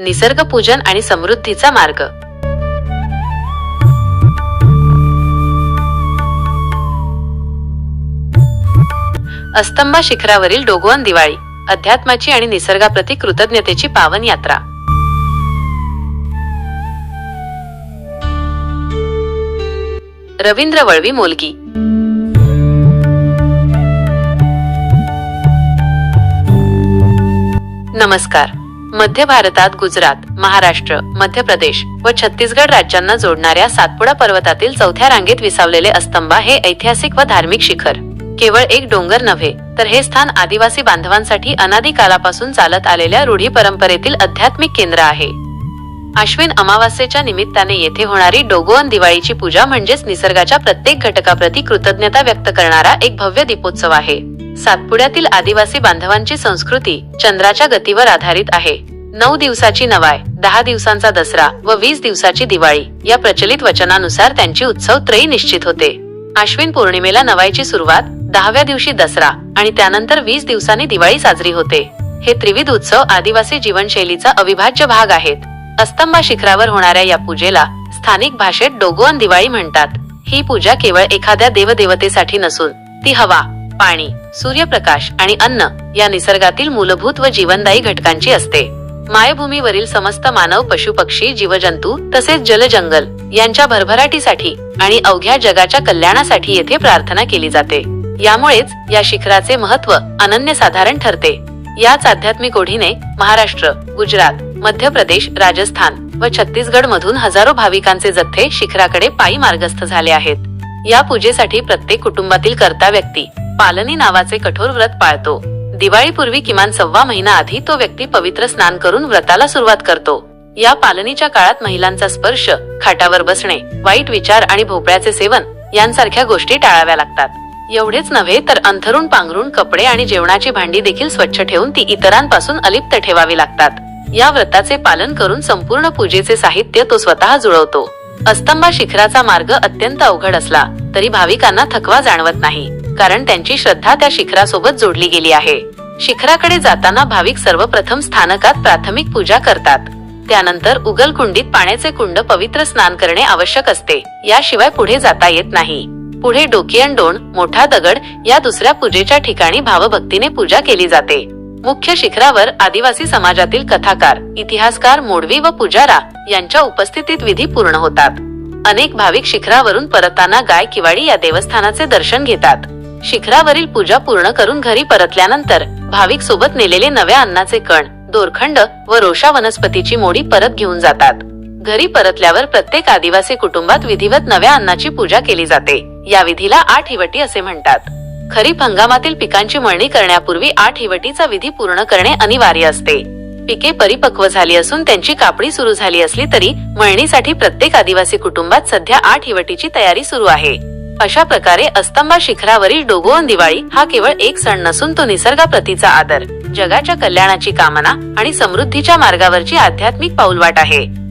निसर्ग पूजन आणि समृद्धीचा मार्ग. अस्तंबा शिखरावरील डोगोवन दिवाळी अध्यात्माची आणि निसर्गाप्रती कृतज्ञतेची पावन यात्रा. रवींद्र वळवी मोलगी. नमस्कार. मध्य भारतात गुजरात महाराष्ट्र मध्य प्रदेश व छत्तीसगड राज्यांना जोडणाऱ्या सातपुडा पर्वतातील चौथ्या रांगेत विसावलेले अस्तंबा हे ऐतिहासिक व धार्मिक शिखर. केवळ एक डोंगर नव्हे तर हे स्थान आदिवासी बांधवांसाठी अनादी कालापासून चालत आलेल्या रूढी परंपरेतील आध्यात्मिक केंद्र आहे. अश्विन अमावास्येच्या निमित्ताने येथे होणारी डोगोवन दिवाळीची पूजा म्हणजेच निसर्गाच्या प्रत्येक घटकाप्रती कृतज्ञता व्यक्त करणारा एक भव्य दीपोत्सव आहे. सातपुड्यातील आदिवासी बांधवांची संस्कृती चंद्राच्या गतीवर आधारित आहे. नऊ दिवसाची नवाय दहा दिवसांचा दसरा व वीस दिवसाची दिवाळी या प्रचलित वचनानुसार त्यांची उत्सव त्रयी निश्चित होते. आश्विन पौर्णिमेला नवायची सुरुवात दहाव्या दिवशी दसरा आणि त्यानंतर वीस दिवसांनी दिवाळी साजरी होते. हे त्रिविध उत्सव आदिवासी जीवनशैलीचा अविभाज्य भाग आहेत. अस्तंबा शिखरावर होणाऱ्या या पूजेला स्थानिक भाषेत डोगोअन दिवाळी म्हणतात. ही पूजा केवळ एखाद्या देवदेवतेसाठी नसून ती हवा पाणी सूर्यप्रकाश आणि अन्न या निसर्गातील मूलभूत व जीवनदायी घटकांची असते. मायभूमीवरील समस्त मानव पशु पक्षी जीवजंतू तसेच जलजंगल यांच्या भरभराटीसाठी आणि अवघ्या जगाच्या कल्याणासाठी येथे प्रार्थना केली जाते. यामुळेच या शिखराचे महत्त्व अनन्यसाधारण ठरते. याच आध्यात्मिक ओढीने महाराष्ट्र गुजरात मध्य प्रदेश राजस्थान व छत्तीसगड मधून हजारो भाविकांचे जथ्थे शिखराकडे पायी मार्गस्थ झाले आहेत. या पूजेसाठी प्रत्येक कुटुंबातील कर्ता व्यक्ती पालनी नावाचे कठोर व्रत पाळतो. दिवाळीपूर्वी किमान सव्वा महिना आधी तो व्यक्ती पवित्र स्नान करून व्रताला सुरुवात करतो. या पालनीच्या काळात महिलांचा स्पर्श खाटावर बसणे वाईट विचार आणि भोपळ्याचे सेवन यांसारख्या गोष्टी टाळाव्या लागतात. एवढेच नव्हे तर अंथरून पांघरून कपडे आणि जेवणाची भांडी देखील स्वच्छ ठेवून ती इतरांपासून अलिप्त ठेवावी लागतात. या व्रताचे पालन करून संपूर्ण पूजेचे साहित्य तो स्वतः जुळवतो. अस्तंबा शिखराचा मार्ग अत्यंत अवघड असला तरी भाविकांना थकवा जाणवत नाही. कारण त्यांची श्रद्धा त्या शिखरासोबत जोडली गेली आहे. शिखराकडे जाताना भाविक सर्वप्रथम स्थानकात प्राथमिक पूजा करतात. त्यानंतर उगल कुंडीत पाण्याचे कुंड पवित्र स्नान करणे आवश्यक असते. याशिवाय पुढे जाता येत नाही. पुढे डोकियनडोण मोठा दगड या दुसऱ्या पूजेच्या ठिकाणी भावभक्तीने पूजा केली जाते. मुख्य शिखरावर आदिवासी समाजातील कथाकार इतिहासकार मोडवी व पुजारा यांच्या उपस्थितीत विधी पूर्ण होतात. अनेक भाविक शिखरावरून परताना गाय किवाडी या देवस्थानाचे दर्शन घेतात. शिखरावरील पूजा पूर्ण करून घरी परतल्यानंतर भाविक सोबत नेलेले नव्या अन्नाचे कण दोरखंड व रोषा वनस्पतीची मोडी परत घेऊन जातात. घरी परतल्यावर प्रत्येक आदिवासी कुटुंबात विधिवत नव्या अन्नाची पूजा केली जाते. या विधीला आठ हिवटी असे म्हणतात. खरीप हंगामातील पिकांची मळणी करण्यापूर्वी आठ हिवटीचा विधी पूर्ण करणे अनिवार्य असते. पिके परिपक्व झाली असून त्यांची कापणी सुरू झाली असली तरी मळणीसाठी प्रत्येक आदिवासी कुटुंबात सध्या आठ हिवटीची तयारी सुरू आहे. अशा प्रकारे अस्तंबा शिखरावरील डोगोवन दिवाळी हा केवळ एक सण नसून तो निसर्गाप्रतीचा आदर. जगाच्या कल्याणाची कामना आणि समृद्धीच्या मार्गावरची आध्यात्मिक पाऊलवाट आहे.